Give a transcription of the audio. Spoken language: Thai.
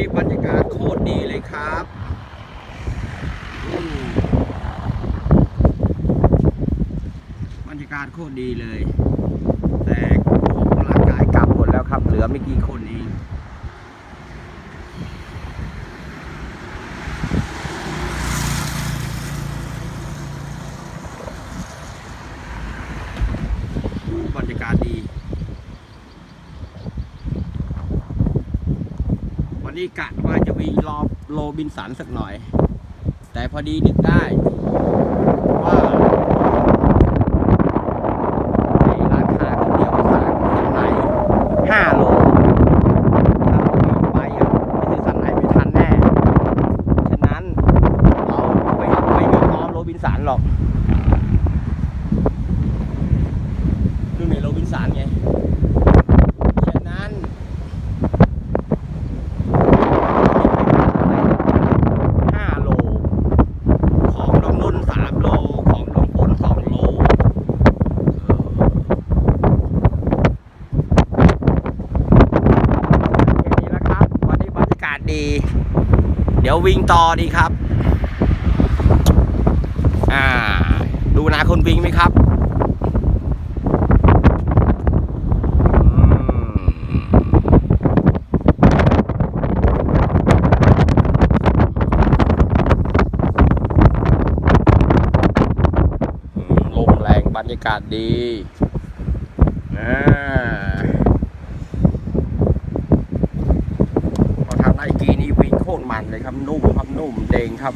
นี้บรรยากาศโคตรดีเลยครับบรรยากาศโคตรดีเลย แต่ออกกำลังกายกลับหมดแล้วครับ เหลือไม่กี่คนเองบรรยากาศดี วันนี้กะว่าจะวิ่งรอบโรบินสันสักหน่อย แต่พอดีนึกได้ว่าไอ้ร้านค้าคนเดียวก็สายสันไหนห้าโลถ้าเราวิ่งไปอะไปซื้อสันไหนไม่ทันแน่ ฉะนั้นเราไม่ไม่วิ่งรอบโรบินสันหรอกดูในโรบินสันไง ฉะนั้น ห้าโล ของน้องนุ่นสามโล ของน้องฝนสองโลเออแค่นี้แล้วครับ วันนี้บรรยากาศ ดี เดี๋ยววิ่งต่อดีครับ อ่า ดูนาคนวิ่งไหมครับลมแรงบรรยากาศดีอ่าพอทาง ไอกีนี่วิ่งโคตรมันเลยครับนุ่มครับนุ่มเด้งครับ